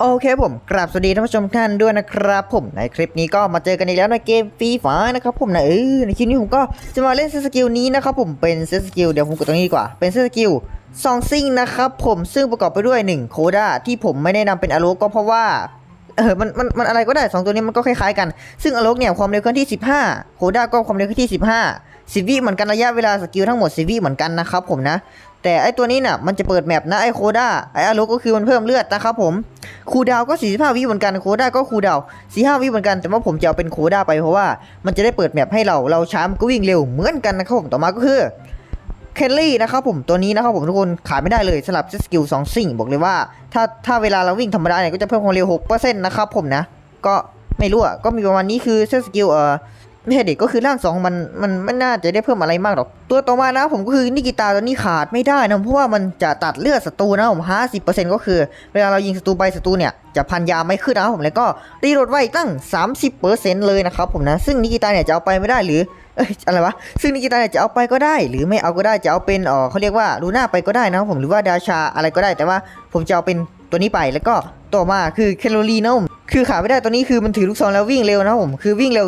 โอเคผมกราบสวัสดีท่านผู้ชมท่านด้วยนะครับ ผมในคลิปนี้ก็มาเจอกันอีกแล้วในเกมฟรีไฟนะครับผมนะเออในคลิปนี้ผมก็จะมาเล่นเซตสกิลนี้นะครับผมเป็นเซตสกิลเดี๋ยวผมกดตรงนี้ดีกว่าเป็นเซตสกิลซองซิงนะครับผมซึ่งประกอบไปด้วย 1 โคด้าที่ผมไม่ได้นำเป็นอโลกก็เพราะว่าเออมันมันมันอะไรก็ได้สองตัวนี้มันก็คล้ายๆกัน ซึ่งอโลกเนี่ยความเร็วเคลื่อนที่ 15 โคด้าก็ความเร็วเคลื่อนที่ 15 สิบวิเหมือนกันระยะเวลาสกิลทั้งหมดสิบวิเหมือนกันนะครับผมนะ แต่ไอตัวนี้น่ะมันจะเปิดแมปนะไอโคด้าไออารุก็คือมันเพิ่มเลือดนะครับผมคูดาวน์ก็45วิเหมือนกันโคด้าก็คูดาวน์45วิเหมือนกันแต่ว่าผมจะเอาเป็นโคด้าไปเพราะว่ามันจะได้เปิดแมปให้เราเราช้ามันก็วิ่งเร็วเหมือนกันนะครับผมต่อมาก็คือเคลลี่นะครับผมตัวนี้นะครับผมทุกคนขายไม่ได้เลยสำหรับสกิลสองสิ่งบอกเลยว่า ถ้าถ้าเวลาเราวิ่งธรรมดาเนี่ยก็จะเพิ่มความเร็ว6%นะครับผมนะ ก็ไม่รู้อะก็มีประมาณนี้คือสกิลเอ่อ ไม่ใช่เด็กก็คือร่างสองมันมันไม่น่าจะได้เพิ่มอะไรมากหรอก ตัวต่อมานะผมก็คือนิกิตาตัวนี้ขาดไม่ได้นะเพราะว่ามันจะตัดเลือดศัตรูนะผมห้าสิบเปอร์เซ็นต์ก็คือ เวลาเรายิงศัตรูไปศัตรูเนี่ยจะพันยาไม่ขึ้นนะผมแล้วก็รีโหลดไว้ตั้ง30เปอร์เซ็นต์เลยนะครับผมนะซึ่งนิกิตาเนี่ยจะเอาไปไม่ได้หรือเอ้ยอะไรวะซึ่งนิกิตาเนี่ยจะเอาไปก็ได้ หรือไม่เอาก็ได้จะเอาเป็นอ๋อเขาเรียกว่าลูน่าไปก็ได้นะครับผมหรือว่าดาชาอะไรก็ได้แต่ว่าผมจะเอาเป็นตัวนี้ไปแล้วก็ต่อมาคือแคลอรีนะผม คือขาไม่ได้ตัวนี้คือมันถือลูกซองแล้ววิ่งเร็วนะผมคือวิ่งเร็ว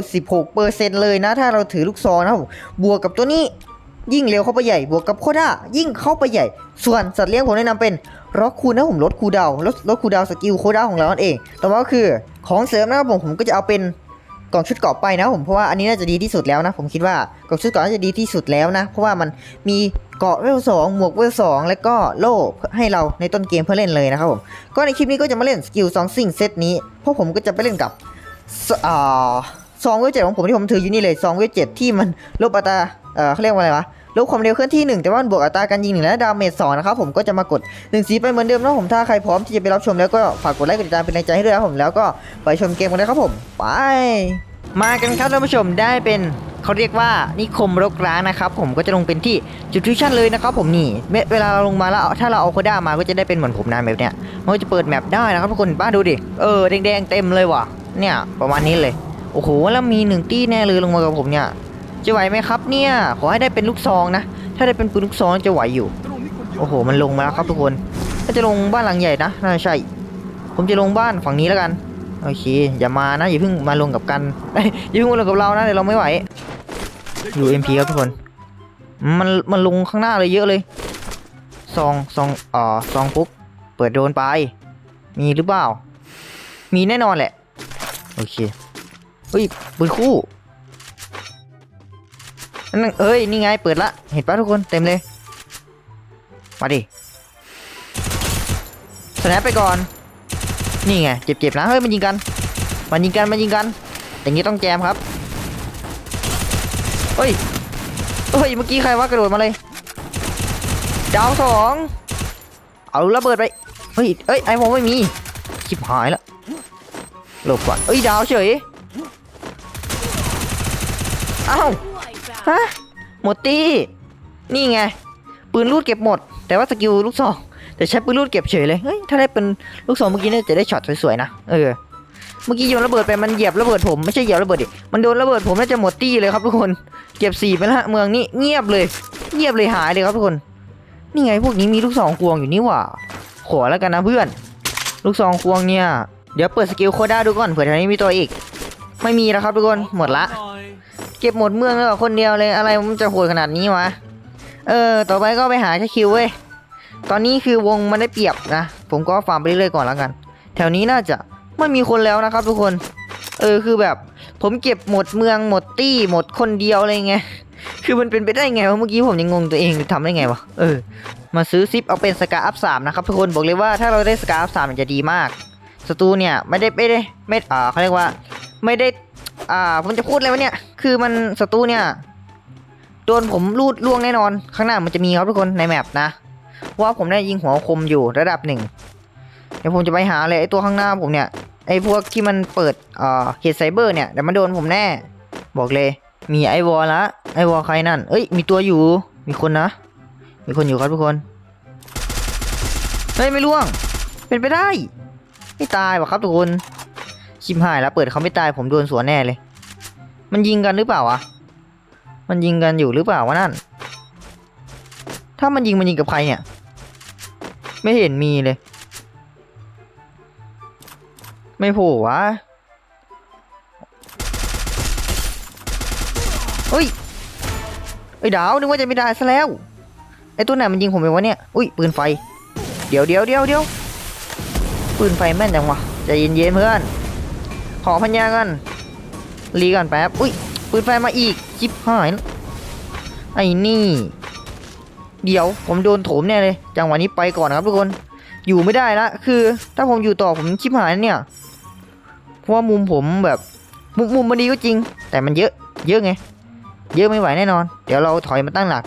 16%เลยนะ ถ้าเราถือลูกซองนะบผมบวกกับตัวนี้ยิ่งเร็วเข้าไปใหญ่บวกกับโคด้ายิ่งเข้าไปใหญ่ ส่วนสัตว์เลี้ยงผมแนะนำเป็นร็อกคูนะผมลดคูดาวลดลดคูดาวสกิลโคด้าของเรานั่นเอง ต่อมาก็คือของเสริมนะครับผมผมก็จะเอาเป็น กล่องชุดเกาะไปนะผมเพราะว่าอันนี้น่าจะดีที่สุดแล้วนะ ผมคิดว่ากล่องชุดเกาะน่าจะดีที่สุดแล้วนะ เพราะว่ามันมีเกาะเวลสองหมวกเวลสองแล้วก็โล่ให้เราในต้นเกมเพื่อเล่นเลยนะครับผมก็ในคลิปนี้ก็จะมาเล่นสกิลสองซิงเซตนี้เพราะผมก็จะไปเล่นกับสอ่าซองเวลเจ็ดของผมที่ผมถืออยู่นี่เลยซองเวลเจ็ดที่มันลบอัตราเออเขาเรียกว่าอะไรวะ ลบความเร็วเคลื่อนที่หนึ่งแต่ว่ามันบวกอัตราการยิงหนึ่งและดาเมจสองนะครับผมก็จะมากดหนึ่งสีไปเหมือนเดิมนะผมถ้าใครพร้อมที่จะไปรับชมแล้วก็ฝากกดไลค์กดติดตามเป็นแรงใจให้ด้วยครับผมแล้วก็ไปชมเกมกันเลยครับผมไปมากันครับท่านผู้ชมได้เป็นเขาเรียกว่านิคมรกร้างนะครับผมก็จะลงเป็นที่จุดทิชั่นเลยนะครับผมนี่เวลาเราลงมาแล้วถ้าเราเอาโคด้ามาก็จะได้เป็นเหมือนผมนะแบบเนี้ยมันก็จะเปิดแมปได้นะครับทุกคนบ้าดูดิเออแดงๆเต็มเลยว่ะเนี่ยประมาณนี้เลยโอ้โหแล้วมีหนึ่งตี้แน่เลยลงมากับผมเนี่ย จะไหวไหมครับเนี่ย ขอให้ได้เป็นลูกซองนะ ถ้าได้เป็นปืนลูกซองจะไหวอยู่ โอ้โห มันลงมาแล้วครับทุกคนก็จะลงบ้านหลังใหญ่นะ น่าจะใช่ ผมจะลงบ้านฝั่งนี้แล้วกัน โอเค อย่ามานะ อย่าเพิ่งมาลงกับกันเอ้ยอย่าเพิ่งมาลงกับเรานะเดี๋ยวเราไม่ไหว อยู่ MP ครับทุกคน มันมันลงข้างหน้าเลยเยอะเลย ซองซองอ่าซองปุ๊บ เปิดโดนไป มีหรือเปล่า มีแน่นอนแหละ โอเค เฮ้ยปืนคู่ นั่นเอ้ย นี่ไง เปิดละ เห็นปะทุกคน เต็มเลย มาดิสแนปไปก่อน นี่ไง เจ็บๆนะ เฮ้ย มันยิงกัน มันยิงกัน มันยิงกัน อย่างนี้ต้องแจมครับ เฮ้ย เฮ้ย เมื่อกี้ใครวะกระโดดมาเลย ดาวสอง เอาระเบิดไป เฮ้ย เอ้ย ไอโมไม่มีชิบหายแล้วหลบก่อนเอ้ย ดาวเฉยเอ้า ฮะหมดตี้ นี่ไง ปืนลูดเก็บหมด แต่ว่าสกิลลูกซองแต่ใช้ปืนลูดเก็บเฉยเลย เฮ้ย ถ้าได้เป็นลูกซองเมื่อกี้เนี่ยจะได้ช็อตสวยๆนะ เออ เมื่อกี้โยนระเบิดไป มันเหยียบระเบิดผมไม่ใช่เหยียบระเบิดดิ มันโดนระเบิดผมน่าจะหมดตี้เลยครับทุกคน เก็บสี่ไปละเมืองนี้เงียบเลย เงียบเลยหายเลยครับทุกคน นี่ไงพวกนี้มีลูกซองควงอยู่นี่หว่า ขอแล้วกันนะเพื่อน ลูกซองควงเนี่ย เดี๋ยวเปิดสกิลโคด้าดูก่อนเผื่อแถวนี้มีตัวอีก ไม่มีแล้วครับทุกคน หมดละ เก็บหมดเมืองแล้วคนเดียวเลยอะไรมันจะโหดขนาดนี้วะ เออ ต่อไปก็ไปหาแค่คิวเว้ย ตอนนี้คือวงมันได้เปรียบนะ ผมก็ฟาร์มไปเรื่อยๆก่อนแล้วกัน แถวนี้น่าจะไม่มีคนแล้วนะครับทุกคน เออคือแบบ ผมเก็บหมดเมืองหมดตี้หมดคนเดียวอะไรเงี้ยคือมันเป็นไปได้ไงวะเมื่อกี้ผมยังงงตัวเองทำได้ไงวะ เออ มาซื้อซิปเอาเป็นสกาอัพสามนะครับทุกคนบอกเลยว่าถ้าเราได้สกาอัพสามจะดีมากศัตรูเนี่ยไม่ได้ไม่ได้ไม่อ่าเขาเรียกว่า ไม่ได้อ่าผมจะพูดอะไรวะเนี่ย คือมันศัตรูเนี่ย โดนผมลูดล่วงแน่นอน ข้างหน้ามันจะมีครับทุกคนในแมปนะว่าผมได้ยิงหัวคมอยู่ระดับหนึ่งเดี๋ยวผมจะไปหาเลยไอ้ตัวข้างหน้าผมเนี่ยไอ้พวกที่มันเปิดเอ่อเฮดไซเบอร์เนี่ยเดี๋ยวมันโดนผมแน่ บอกเลย มีไอวอลละไอวอลใครนั่น เอ้ยมีตัวอยู่ มีคนนะ มีคนอยู่ครับทุกคนเฮ้ยไม่ล่วง เป็นไปได้ ไม่ตายว่ะครับทุกคนชิมหายแล้วเปิดเขาไม่ตายผมโดนสวนแน่เลย มันยิงกันหรือเปล่าวะ มันยิงกันอยู่หรือเปล่าวะนั่น ถ้ามันยิงมันยิงกับใครเนี่ย ไม่เห็นมีเลย ไม่โผล่วะเฮ้ยไอ้ยดาวนึกว่าจะไม่ได้ซะแล้วไอ้ตัวไหนมันยิงผมไปวะเนี่ย อุ้ยปืนไฟ เดี๋ยวเดี๋ยวเดี๋ยวเดี๋ยวปืนไฟแม่นจังวะใจเย็นๆเพื่อน ขอพัญญากัน รีก่อนแป๊บ อุ้ยปืนไฟมาอีกจิบหาย ไอ้นี่ เดี๋ยวผมโดนโถมแน่เลย จังหวะนี้ไปก่อนนะครับทุกคน อยู่ไม่ได้ละคือ ถ้าผมอยู่ต่อผมชิบหายเนี่ย เพราะว่ามุมผมแบบมุมมุมมันดีก็จริง แต่มันเยอะ เยอะไง เยอะไม่ไหวแน่นอน เดี๋ยวเราถอยมาตั้งหลัก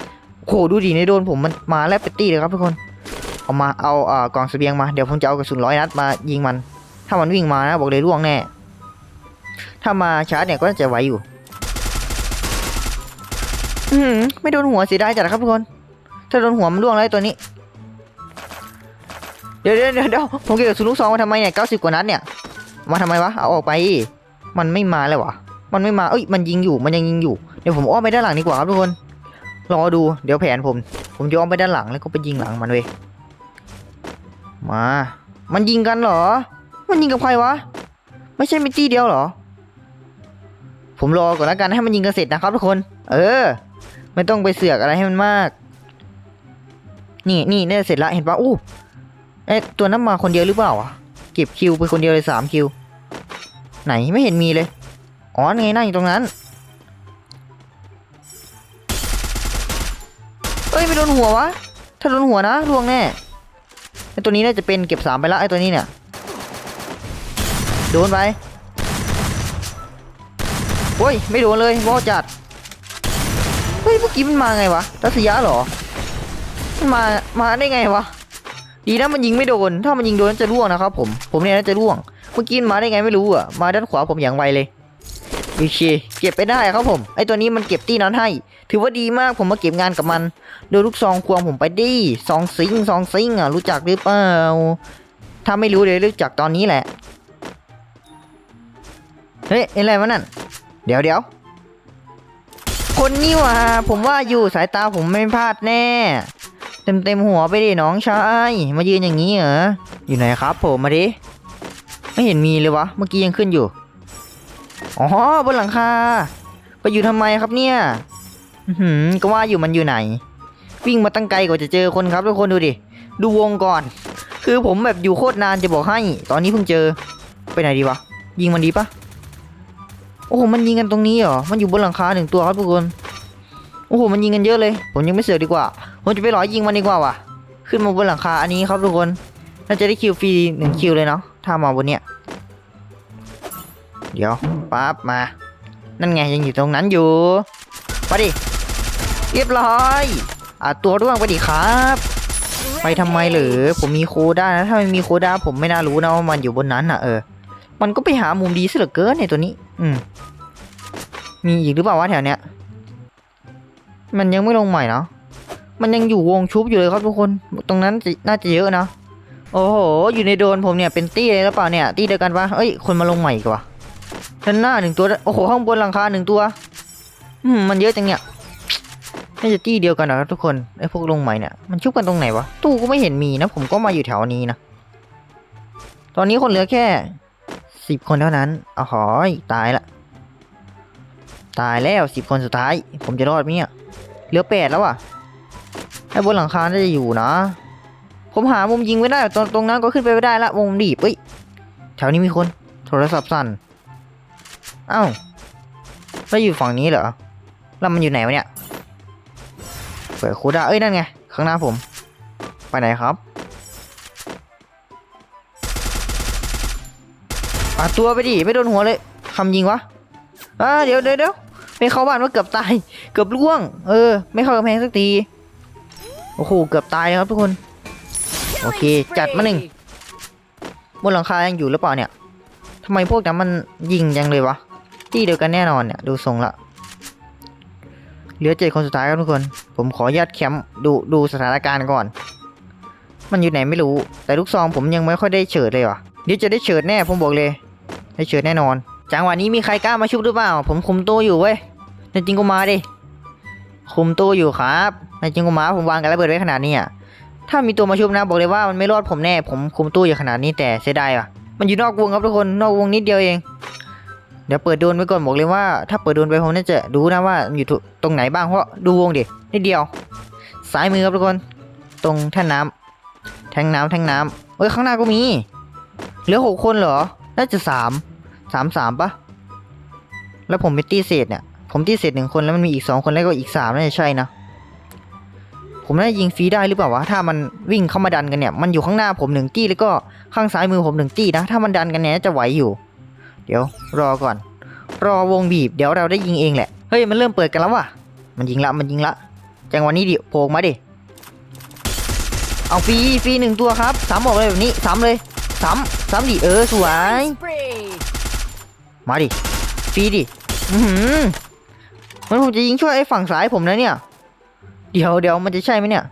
โหดูดิในโดนผมมันมาแล้วเป็ตตี้เลยครับทุกคน เอามาเอาอ่อกล่องเสบียงมา เดี๋ยวผมจะเอากระสุนร้อยนัดมายิงมัน ถ้ามันวิ่งมานะบอกเลยร่วงแน่ ถ้ามาชาร์จเนี่ยก็จะไหวอยู่ อือหือไม่โดนหัวเสียดายจัดครับทุกคน ถ้าโดนหัวมันร่วงแล้วตัวนี้ เดี๋ยวเดี๋ยวเดี๋ยวผมเก็บสุนลูกซองมาทำไมเนี่ยเก้าสิบกว่านัดเนี่ย มาทำไมวะ เอาออกไป มันไม่มาเลยวะมันไม่มา เอ้ย มันยิงอยู่ มันยังยิงอยู่ เดี๋ยวผมอ้อมไปด้านหลังดีกว่าครับทุกคน รอดู เดี๋ยวแผนผม ผมจะอ้อมไปด้านหลังแล้วก็ไปยิงหลังมันเว้ย มา มันยิงกันเหรอ มันยิงกับใครวะ ไม่ใช่มิตี้เดียวเหรอ ผมรอก่อนแล้วกันให้มันยิงกันเสร็จนะครับทุกคน เออ ไม่ต้องไปเสือกอะไรให้มันมาก นี่นี่เนี่ยเสร็จล้วเห็นปะอู้เอ๊ะตัวนั้นมาคนเดียวหรือเปล่าอะเก็บคิวไปคนเดียวเลยสามคิว ไหนไม่เห็นมีเลยอ๋อไงนั่งอยู่ตรงนั้นเอ้ยไม่โดนหัววะ ถ้าโดนหัวนะล่วงแน่ไอตัวนี้น่าจะเป็นเก็บสามไปแล้วไอตัวนี้เนี่ย โดนไป โอ้ย ไม่โดนเลยว่อจัด เฮ้ย เมื่อกี้มันมาไงวะรัสยะหรอ มันมา มาได้ไงวะ ดีนะมันยิงไม่โดน ถ้ามันยิงโดนจะร่วงนะครับผม ผมเนี่ยน่าจะร่วง เมื่อกี้มันมาได้ไงไม่รู้อะ มาด้านขวาผมอย่างไวเลยโอเคเก็บไปได้ครับผม ไอตัวนี้มันเก็บตี้นั้นให้ ถือว่าดีมากผมมาเก็บงานกับมัน โดยลูกซองควงผมไปดิซองซิงซองซิงอะรู้จักหรือเปล่า ถ้าไม่รู้เดี๋ยวรู้จักตอนนี้แหละ เฮ้ยอะไรวะนั่น เดี๋ยวเดี๋ยวคนนี่ว่าผมว่าอยู่สายตาผมไม่พลาดแน่ เต็มเต็มหัวไปดิน้องชายมายืนอย่างนี้เหรออยู่ไหนครับผมมาดิไม่เห็นมีเลยวะเมื่อกี้ยังขึ้นอยู่อ๋อบนหลังคาไปอยู่ทำไมครับเนี่ยหืมก็ว่าอยู่มันอยู่ไหน วิ่งมาตั้งไกลกว่าจะเจอคนครับทุกคนดูดิดูวงก่อน คือผมแบบอยู่โคตรนานจะบอกให้ ตอนนี้เพิ่งเจอไปไหนดีวะยิงมันดีปะ โอ้โหมันยิงกันตรงนี้เหรอ มันอยู่บนหลังคาหนึ่งตัวครับทุกคน โอ้โหมันยิงกันเยอะเลย ผมยังไม่เสือกดีกว่า ผมจะไปหลอยิงมันดีกว่าว่ะ ขึ้นมาบนหลังคาอันนี้ครับทุกคน น่าจะได้คิวฟรีหนึ่งคิวเลยเนาะ ถ้ามาบนเนี้ย เดี๋ยวปั๊บมา นั่นไงยังอยู่ตรงนั้นอยู่ไปดิ เรียบร้อย อะตัวร่วงไปดิครับ ไปทำไมเหรือผมมีโคด้านะ ถ้าไม่มีโคด้าผมไม่น่ารู้นะว่ามันอยู่บนนั้นอะเออ มันก็ไปหามุมดีซะเหลือเกินในตัวนี้ อืม มีอีกหรือเปล่าวะแถวเนี้ย มันยังไม่ลงใหม่เนาะ มันยังอยู่วงชุบอยู่เลยครับทุกคน ตรงนั้นน่าจะเยอะนะ โอ้โห อยู่ในโดนผมเนี่ยเป็นตี้เลยหรือเปล่าเนี่ย ตี้เดียวกันปะเอ้ย คนมาลงใหม่อีกว่าด้นหน้าหนึ่งตัว โอ้โห ข้างบนหลังคาหนึ่งตัว อืม มันเยอะจังเนี่ยน่าจะตี้เดียวกันนะครับทุกคน ไอ้พวกลงใหม่เนี่ย มันชุบกันตรงไหนวะ ตู้ก็ไม่เห็นมีนะ ผมก็มาอยู่แถวนี้นะ ตอนนี้คนเหลือแค่ สิบคนเท่านั้นอ๋อหอยตายละ ตายแล้วสิบคนสุดท้าย ผมจะรอดไหมเนี่ยเหลือแปดแล้วอะไอ้บนหลังคาน่าจะอยู่นะ ผมหามุมยิงไม่ได้ตรงตรงนั้นก็ขึ้นไปไม่ได้ละวงดีบเอ้ยแถวนี้มีคน โทรศัพท์สั่นเอ้าแล้วอยู่ฝั่งนี้เหรอแล้วมันอยู่ไหนวะเนี่ยเปิดคูด้าเอ้ยนั่นไงข้างหน้าผม ไปไหนครับ ปาดตัวไปดิไม่โดนหัวเลยคำยิงวะอ่าเดี๋ยวเดี๋ยวเดี๋ยวไม่เข้าบ้านว่าเกือบตาย เกือบล่วง เออ ไม่เข้ากำแพงสักทีโอ้โหเกือบตายครับทุกคน โอเค จัดมาหนึ่งบนหลังคายังอยู่หรือเปล่าเนี่ยทำไมพวกนั้นมันยิงจังเลยวะที่เดียวกันแน่นอนเนี่ยดูทรงละเหลือเจ็ดคนสุดท้ายครับทุกคน ผมขอญาตแคมป์ดูดูสถานการณ์ก่อน มันอยู่ไหนไม่รู้ แต่ลูกซองผมยังไม่ค่อยได้เฉิดเลยวะเดี๋ยวจะได้เฉิดแน่ผมบอกเลย ได้เฉิดแน่นอน จังหวะนี้มีใครกล้ามาชุบหรือเปล่า ผมคุมตัวอยู่เว้ยในจริงก็มาดิ คุมตัวอยู่ครับในจริงก็มาผมวางกันระเบิดไว้ขนาดนี้อะ ถ้ามีตัวมาชุบนะบอกเลยว่ามันไม่รอดผมแน่ ผมคุมตู้อยู่ขนาดนี้แต่เสียดายว่ะ มันอยู่นอกวงครับทุกคน นอกวงนิดเดียวเอง เดี๋ยวเปิดโดนไปก่อนบอกเลยว่า ถ้าเปิดโดนไปผมน่าจะรู้นะว่ามันอยู่ตรงไหนบ้างเพราะดูวงดิ นิดเดียว ซ้ายมือครับทุกคน ตรงแท่นน้ำแทงน้ำแทงน้ำเอ้ยข้างหน้าก็มี เหลือหกคนเหรอ น่าจะสาม สามสามปะแล้วผมเป็นตีเศษเนี่ย ผมตีเศษหนึ่งคนแล้วมันมีอีกสองคนแล้วก็อีกสามน่าจะใช่นะ ผมน่าจะยิงฟรีได้หรือเปล่าวะ ถ้ามันวิ่งเข้ามาดันกันเนี่ย มันอยู่ข้างหน้าผมหนึ่งตี้แล้วก็ข้างซ้ายมือผมหนึ่งตี้นะ ถ้ามันดันกันเนี่ยจะไหวอยู่ เดี๋ยวรอก่อน รอวงบีบ เดี๋ยวเราได้ยิงเองแหละ เฮ้ยมันเริ่มเปิดกันแล้วว่ะ มันยิงละ มันยิงละ จังหวะนี้ดิโผล่มาดิ เอาฟรีฟรีหนึ่งตัวครับสามออกเลยแบบนี้สามเลยสามสามดิเออสวย มาดิฟรีดิอือหือมันผมจะยิงช่วยไอ้ฝั่งซ้ายผมนะเนี่ย เดี๋ยวเดี๋ยวมันจะใช่ไหมเนี่ย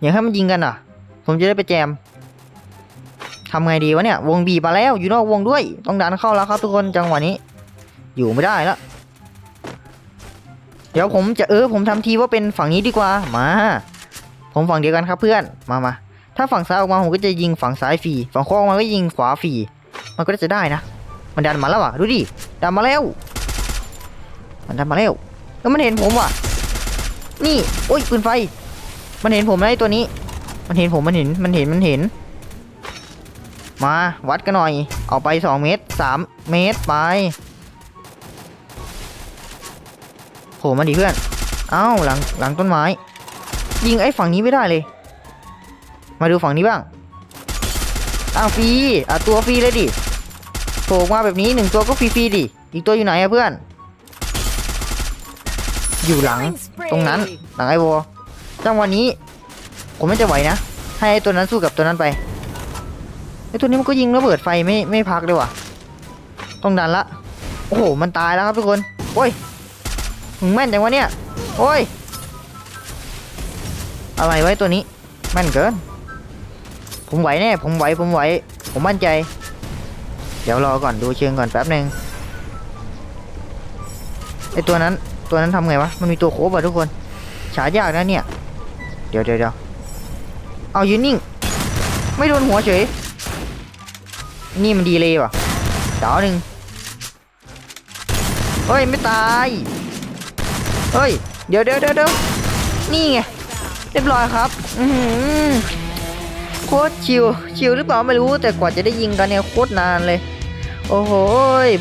อยากให้มันยิงกันอะ ผมจะได้ไปแจมทำไงดีวะเนี่ย วงบีมาแล้ว อยู่นอกวงด้วย ต้องดันเข้าแล้วครับทุกคนจังหวะนี้ อยู่ไม่ได้แล้วเดี๋ยวผมจะเออผมทำทีว่าเป็นฝั่งนี้ดีกว่ามา ผมฝั่งเดียวกันครับเพื่อนมามาถ้าฝั่งซ้ายออกมาผมก็จะยิงฝั่งซ้ายฟรีฝั่งขวาออกมาก็ยิงขวาฟรีมันก็จะได้นะ มันดันมาแล้วอะดูดิดันมาแล้ว มันดันมาแล้วแล้วมันเห็นผมว่ะ นี่โอ้ยปืนไฟ มันเห็นผมไอ้ตัวนี้ มันเห็นผมมันเห็นมันเห็นมันเห็น มาวัดกันหน่อยเอาไปสองเมตรสามเมตรไปโผล่มาดิเพื่อนเอ้าหลังหลังต้นไม้ ยิงไอ้ฝั่งนี้ไม่ได้เลย มาดูฝั่งนี้บ้างอ้าวฟรีอะตัวฟรีเลยดิ โผล่มาแบบนี้หนึ่งตัวก็ฟรีๆดิ อีกตัวอยู่ไหนอะเพื่อน อยู่หลังตรงนั้นหลังไอวอจังวะนี้ผมไม่จะไหวนะ ให้ไอ้ตัวนั้นสู้กับตัวนั้นไปไอตัวนี้มันก็ยิงระเบิดไฟไม่ไม่พักเลยว่ะ ต้องดันละ โอ้โห มันตายแล้วครับทุกคนโอ้ยมึงแม่นจังวะเนี่ยโอ้ย อะไรไว้ตัวนี้ แม่นเกิน ผมไหวแน่ ผมไหว ผมไหว ผมมั่นใจ เดี๋ยวรอก่อนดูเชิงก่อนแป๊บหนึ่งไอตัวนั้นตัวนั้นทำไงวะ มันมีตัวโคบอะทุกคนฉายากนะเนี่ย เดี๋ยวเดี๋ยวเดี๋ยวเอายืนนิ่ง ไม่โดนหัวเฉย นี่มันดีเลยว่ะดาวหนึ่งเฮ้ย ไม่ตาย เฮ้ย เดี๋ยวเดี๋ยวเดี๋ยวเดี๋ยวนี่ไง เรียบร้อยครับ อือ คตรชิวชิวหรือเปล่าไม่รู้แต่กว่าจะได้ยิงกันเนี่ยโคตรนานเลย โอ้โห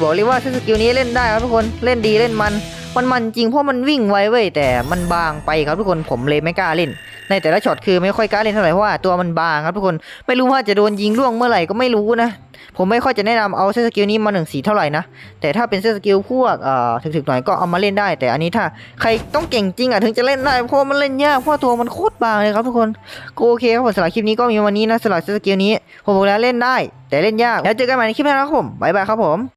บอกเลยว่าสกิลนี้เล่นได้ครับทุกคนเล่นดีเล่นมัน มันมันจริงเพราะมันวิ่งไวเว้ยแต่มันบางไปครับทุกคนผมเลยไม่กล้าเล่น ในแต่ละช็อตคือไม่ค่อยกล้าเล่นเท่าไหร่เพราะว่าตัวมันบางครับทุกคนไม่รู้ว่าจะโดนยิงล่วงเมื่อไหร่ก็ไม่รู้นะ ผมไม่ค่อยจะแนะนำเอาเซตสกิลนี้มาหนึ่งสีเท่าไหร่นะแต่ถ้าเป็นเซตสกิลพวกเอ่อถึกๆหน่อยก็เอามาเล่นได้ แต่อันนี้ถ้าใครต้องเก่งจริงอะถึงจะเล่นได้เพราะมันเล่นยากเพราะตัวมันโคตรบางเลยครับทุกคนก็โอเคครับผมสำหรับคลิปนี้ก็มีวันนี้นะสำหรับเซตสกิลนี้ผมบอกแล้วเล่นได้ แต่เล่นยากแล้วเจอกันใหม่ในคลิปหน้าครับผมบ๊ายบายครับผม